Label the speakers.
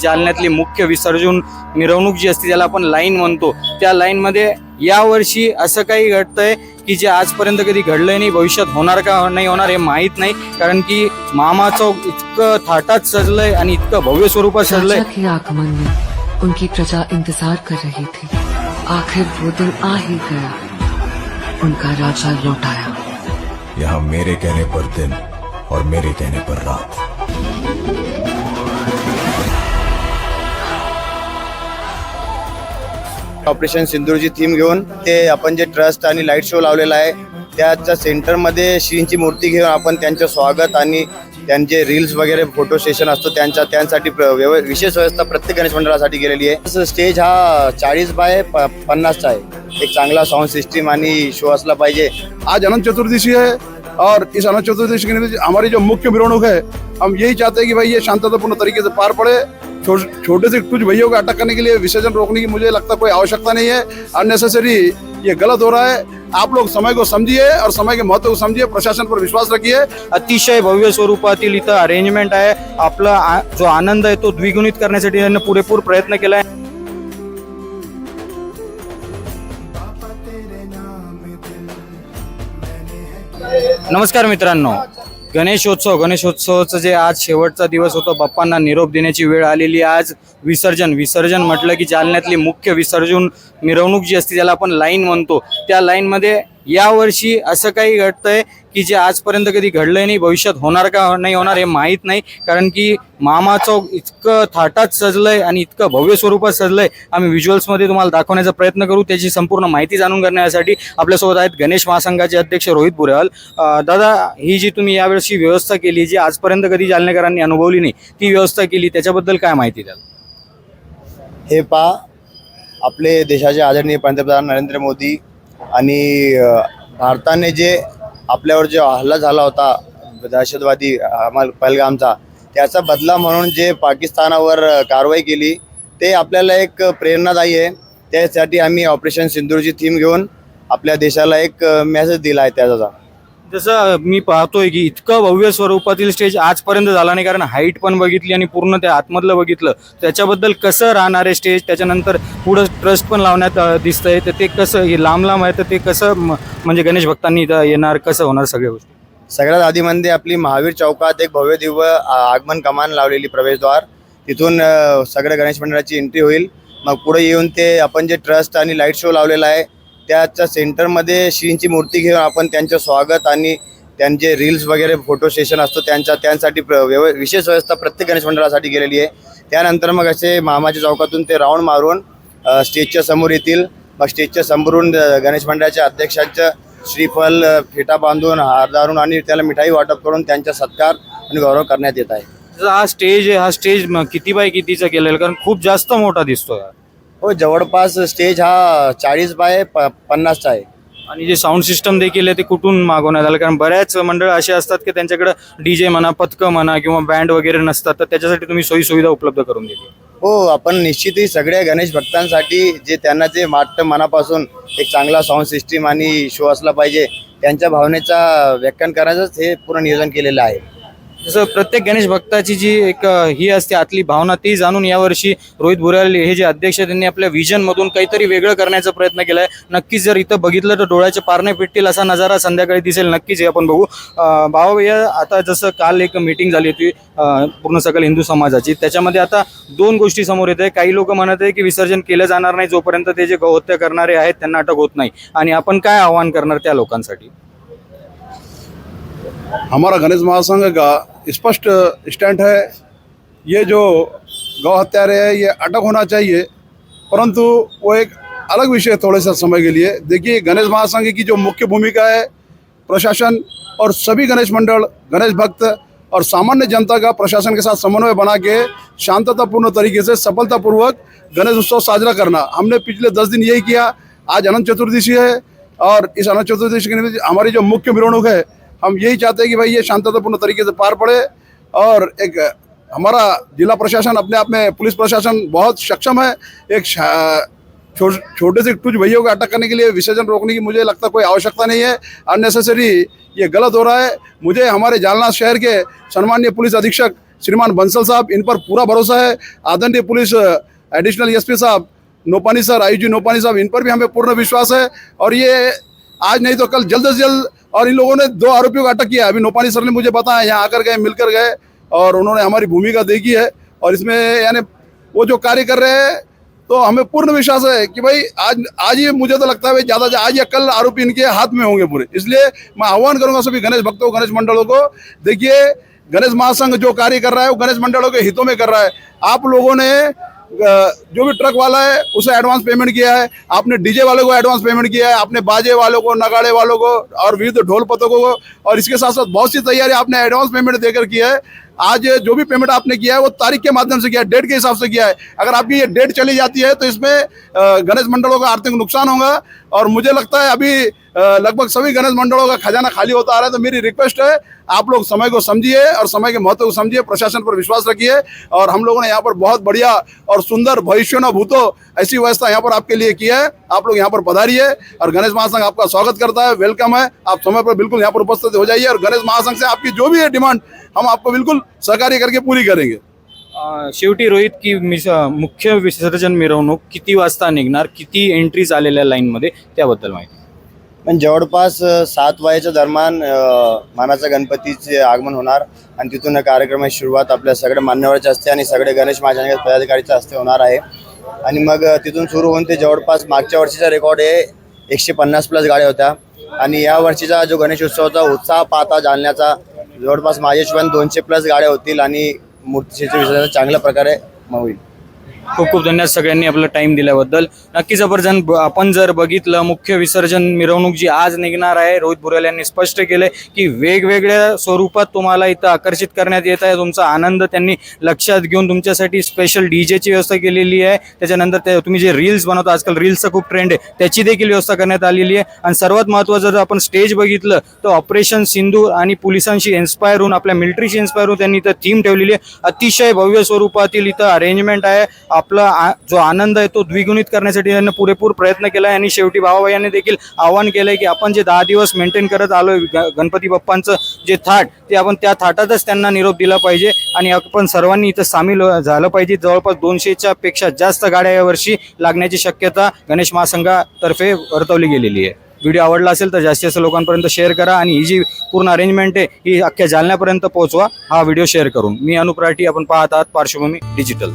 Speaker 1: जालन्यातली मुख्य विसर्जन मिरवणूक जी असते त्याला आपण लाईन म्हणतो त्या लाईनमध्ये यावर्षी असं काही घडतंय की जे आजपर्यंत कधी घडलंय नाही भविष्यात होणार का नाही होणार हे माहीत नाही कारण की मामा चौक इतकं थाटात सजलंय आणि इतकं भव्य स्वरूपात सजलंय.
Speaker 2: आगमन में उनकी प्रजा इंतजार कर रही थी। आखिर वो दिन आ ही गया। उनका राजा लौट आया।
Speaker 3: यहाँ मेरे कहने पर दिन और मेरे कहने पर रात।
Speaker 4: ऑपरेशन सिंधूरची थीम घेऊन ते आपण जे ट्रस्ट आणि लाइट शो लावलेला आहे त्याच्या सेंटरमध्ये श्रींची मूर्ती घेऊन आपण त्यांचं स्वागत आणि त्यांचे रील्स वगैरे फोटो सेशन असतो त्यांच्या त्यांसाठी व्यव- विशेष व्यवस्था प्रत्येक गणेश मंडळासाठी केलेली आहे. स्टेज हा चाळीस बाय प पन्नासचा आहे. एक चांगला साऊंड सिस्टीम आणि शो असला पाहिजे.
Speaker 5: आज अनंत चतुर्दशी आहे और इस अनंत चतुर्दशी के निमित्त हमारी जो मुख्य मिरवणूक है हम यही चाहते हैं कि भाई ये शांततापूर्ण तरीके से पार पड़े। छोटे से कुछ भैया को अटक करने के लिए विसर्जन रोकने की मुझे लगता कोई आवश्यकता नहीं है। अननेसेसरी ये गलत हो रहा है। आप लोग समय को समझिए और समय के महत्व को समझिए। प्रशासन पर विश्वास रखिए।
Speaker 1: अतिशय भव्य स्वरूपातील इथं अरेंजमेंट आहे। आपला जो आनंद आहे तो द्विगुणित करण्यासाठी त्यांनी पुरेपूर प्रयत्न केलाय. नमस्कार मित्रांनो. गणेशोत्सव गणेशोत्सवाचं जे आज शेवटचा दिवस होता बाप्पांना निरोप देण्याची वेळ आलेली आज विसर्जन विसर्जन म्हटलं की जालन्यातली मुख्य विसर्जन मिरवणूक जी असते त्याला आपण लाईन म्हणतो. त्या लाईनमध्ये यावर्षी असं काही घडतंय की जे आजपर्यंत कधी घडलंय नाही भविष्यात होणार का नाही होणार हे माहीत नाही. कारण की मामा चौक इतकं थाटात सजलंय आणि इतकं भव्य स्वरूपात सजलंय. आम्ही व्हिज्युअल्समध्ये तुम्हाला दाखवण्याचा प्रयत्न करू. त्याची संपूर्ण माहिती जाणून करण्यासाठी आपल्यासोबत आहेत गणेश महासंघाचे अध्यक्ष रोहित बुरेवाल दादा ही जी तुम्ही यावेळेसची व्यवस्था केली जी आजपर्यंत कधी जालनेकरांनी अनुभवली नाही ती व्यवस्था केली त्याच्याबद्दल काय माहिती द्याल?
Speaker 4: हे पा आपले देशाचे आदरणीय पंतप्रधान नरेंद्र मोदी आणि भारताने जे आपल्यावर जो हल्ला झाला होता दहशतवादी अमल पहलगामचा त्याचा बदला म्हणून जे पाकिस्तानावर कारवाई केली ते आपल्याला एक प्रेरणादायी आहे. त्यासाठी आम्ही ऑपरेशन सिंदूरची थीम घेऊन आपल्या देशाला एक मेसेज दिला आहे त्याचा.
Speaker 1: जसं मी पाहतोय की इतकं भव्य स्वरूपातील स्टेज आजपर्यंत झाला नाही. कारण हाईट पण बघितली आणि पूर्ण त्या आतमधलं बघितलं. त्याच्याबद्दल कसं राहणार आहे स्टेज त्याच्यानंतर पुढं ट्रस्ट पण लावण्यात दिसतंय. तर ते कसं हे लांब लांब आहे तर ते कसं म- म्हणजे गणेश भक्तांनी इथं येणार? कसं होणार सगळ्या गोष्टी?
Speaker 4: सगळ्यात आधी म्हणजे आपली महावीर चौकात एक भव्य दिव्य आगमन कमान लावलेली प्रवेशद्वार. तिथून सगळ्या गणेश मंडळाची एंट्री होईल. मग पुढे येऊन ते आपण जे ट्रस्ट आणि लाइट शो लावलेला आहे त्याच्या सेंटरमध्ये श्रींची मूर्ती घेऊन आपण त्यांचं स्वागत आणि त्यांचे रील्स वगैरे फोटो सेशन असतो त्यांच्या त्यांसाठी प्र- व्यव विशेष व्यवस्था प्रत्येक गणेश मंडळासाठी केलेली आहे. त्यानंतर मग असे मामाच्या चौकातून ते राऊंड मारून स्टेजच्या समोर येतील. मग स्टेजच्या समोरून गणेश मंडळाच्या अध्यक्षांचं श्रीफल फेटा बांधून हार धारून आणि त्याला मिठाई वाटप करून त्यांचा सत्कार आणि गौरव करण्यात येत आहे.
Speaker 1: हा स्टेज हा स्टेज किती बाय कितीचा केलेला? कारण खूप जास्त मोठा दिसतो हा.
Speaker 4: जवळपास स्टेज हा चाळीस बाय प पन्नासचा आहे.
Speaker 1: आणि जे साऊंड सिस्टम देखील आहे ते कुठून मागवण्यात आलं? कारण बऱ्याच मंडळ असे असतात की त्यांच्याकडे डीजे म्हणा पथकं म्हणा किंवा बँड वगैरे नसतात तर त्याच्यासाठी तुम्ही सोयी सुविधा उपलब्ध करून दिली
Speaker 4: हो आपण निश्चितही सगळ्या गणेश भक्तांसाठी जे त्यांना जे वाटतं मनापासून एक चांगला साऊंड सिस्टीम आणि शो असला पाहिजे त्यांच्या भावनेचा व्याख्यान करायचंच हे पूर्ण नियोजन केलेलं आहे.
Speaker 1: जसं प्रत्येक गणेश भक्ताची जी एक ही असते आतली भावना ती जाणून यावर्षी रोहित बुराल हे जे अध्यक्ष त्यांनी आपल्या विजनमधून काहीतरी वेगळं करण्याचा प्रयत्न केलाय. नक्कीच जर इथं बघितलं तर डोळ्याचे पारणे पिटतील असा नजारा संध्याकाळी दिसेल. नक्कीच हे आपण बघू. अं, भावा भैया आता जसं काल एक मीटिंग झाली होती पूर्ण सकल हिंदू समाजाची. त्याच्यामध्ये आता दोन गोष्टी समोर येत आहे काही लोक म्हणत आहे की विसर्जन केलं जाणार नाही जोपर्यंत ते जे गौहत्या करणारे आहेत त्यांना अटक होत नाही. आणि आपण काय आव्हान करणार त्या लोकांसाठी?
Speaker 5: हमारा गणेश महासंघ का स्पष्ट स्टैंड है। ये जो गौ हत्यारे है, ये अटक होना चाहिए। परंतु वो एक अलग विषय थोड़े से समय के लिए। देखिए, गणेश महासंघ की जो मुख्य भूमिका है, प्रशासन और सभी गणेश मंडल, गणेश भक्त और सामान्य जनता का प्रशासन के साथ समन्वय बना के शांततापूर्ण तरीके से सफलतापूर्वक गणेश उत्सव साजरा करना। हमने पिछले दस दिन यही किया। आज अनंत चतुर्दशी है और इस अनंत चतुर्दशी के निमित्त हमारी जो मुख्य मिरवणूक है हम यही चाहते हैं कि भाई ये शांततापूर्ण तरीके से पार पड़े और एक, हमारा जिला प्रशासन अपने आप में, पुलिस प्रशासन बहुत सक्षम है। एक छोटे से कुछ भैया को अटक करने के लिए, विसर्जन रोकने की मुझे लगता कोई आवश्यकता नहीं है। अननेसेसरी ये गलत हो रहा है। मुझे हमारे जालना शहर के सम्मानीय पुलिस अधीक्षक श्रीमान बंसल साहब, इन पर पूरा भरोसा है। आदरणीय police additional SP Saheb, Nopani sir I G Nopani साहब, इन पर भी हमें पूर्ण विश्वास है। और ये आज नहीं तो कल जल्द से जल्द और इन लोगों ने दो आरोपियों को अटक किया अभी नोपानी सर ने मुझे बताया, यहाँ आकर गए, मिलकर गए, और उन्होंने हमारी भूमिका देखी है। और इसमें यानी वो जो कार्य कर रहे हैं तो हमें पूर्ण विश्वास है कि भाई, आज आज ही मुझे तो लगता है ज़्यादा, आज या कल आरोपी इनके हाथ में होंगे पूरे। इसलिए मैं आह्वान करूँगा सभी गणेश भक्तों, गणेश मंडलों को, देखिए, गणेश महासंघ जो कार्य कर रहा है, वो गणेश मंडलों के हितों में कर रहा है। आप लोगों ने जो भी ट्रक वाला है उसे एडवांस पेमेंट किया है। आपने डीजे वाले को एडवांस पेमेंट किया है, आपने बाजे वालों को, नगाड़े वालों को और विविध ढोल पतकों को और इसके साथ साथ बहुत सी तैयारी आपने एडवांस पेमेंट देकर किया है। आज जो भी पेमेंट आपने किया है, वो तारीख के माध्यम से किया है डेट के हिसाब से किया है। अगर आपकी ये डेट चली जाती है तो इसमें गणेश मंडलों का आर्थिक नुकसान होगा। और मुझे लगता है अभी लगभग सभी गणेश मंडलों का खजाना खाली होता आ रहा है तो मेरी रिक्वेस्ट है, आप लोग समय को समझिए और समय के महत्व को समझिए, प्रशासन पर विश्वास रखिए। और हम लोगों ने यहाँ पर बहुत बढ़िया और सुंदर भविष्य न भूतो ऐसी व्यवस्था यहाँ पर आपके लिए की है। आप लोग यहाँ पर पधारिए और गणेश महासंघ आपका स्वागत करता है वेलकम है। आप समय पर बिल्कुल यहाँ पर उपस्थित हो जाइए और गणेश महासंघ से आपकी जो भी है डिमांड हम आपको बिल्कुल सहकार्य करके पूरी करेंगे।
Speaker 1: शेवटी रोहित की मुख्य विसर्जन मिरवणूक किती वाजता निघणार किती एंट्रीज आलेल्या लाईनमध्ये त्याबद्दल माहिती.
Speaker 4: पण जवळपास सात वाजेच्या दरम्यान अ, मानाच्या गणपतीचे आगमन होणार आणि तिथून कार्यक्रमाची सुरुवात आपल्या सगळ्या मान्यवराच्या हस्ते आणि सगळे गणेश महाजन पदाधिकारीच्या हस्ते होणार आहे. आणि मग तिथून सुरू होऊन ते जवळपास मागच्या वर्षीचा रेकॉर्ड आहे. एकशे पन्नास प्लस गाड्या होत्या. आणि या वर्षीचा जो गणेश उत्सवाचा उत्साह पाहता जालण्याचा जवळपास माझ्याशिवाय दोनशे प्लस गाड्या होतील आणि मूर्तीचे विसर्जन चांगल्या प्रकारे होईल.
Speaker 1: खूप खूप धन्यवाद सगळ्यांनी आपला टाइम दिल्याबद्दल. नक्कीच जबरजन आपण जर बघितलं मुख्य विसर्जन मिरवणूक जी आज निघणार आहे रोहित बुरेल यांनी स्पष्ट केले की वेगवेगळ्या स्वरूपात तुम्हाला इथं आकर्षित करण्यात येत आहे. तुमचा आनंद त्यांनी लक्षात घेऊन तुमच्यासाठी स्पेशल डीजेची व्यवस्था केलेली आहे. त्याच्यानंतर ते तुम्ही जे रील्स बनवता आजकाल रील्सचा खूप ट्रेंड आहे. त्याची देखील व्यवस्था करण्यात आलेली आहे. आणि सर्वात महत्त्वाचं जर आपण स्टेज बघितलं तर ऑपरेशन सिंधू आणि पोलिसांशी इन्स्पायर होऊन आपल्या मिलिटरीशी इन्स्पायर होऊन त्यांनी इथं थीम ठेवलेली आहे. अतिशय भव्य स्वरूपातील इथं अरेंजमेंट आहे. आपला आ- जो आनंद आहे तो द्विगुणित करण्यासाठी त्यांनी पुरेपूर प्रयत्न केला आहे आणि शेवटी बाबाबाई यांनी देखील आवाहन केलंय की आपण जे दहा दिवस मेंटेन करत आलोय ग- गणपती बाप्पांचं जे थाट ते आपण त्या थाटातच त्यांना निरोप दिला पाहिजे आणि आपण सर्वांनी इथं सामील हो- झालं पाहिजे. जवळपास दोनशेच्या पेक्षा जास्त गाड्या यावर्षी लागण्याची शक्यता गणेश महासंघातर्फे वर्तवली गेलेली आहे. व्हिडिओ आवडला असेल तर जास्तीत जास्त लोकांपर्यंत शेअर करा आणि ही जी पूर्ण अरेंजमेंट आहे ही अख्ख्या जालन्यापर्यंत पोहोचवा. हा व्हिडिओ शेअर करून. मी अनुप राठी आपण पाहत आहात पार्श्वभूमी डिजिटल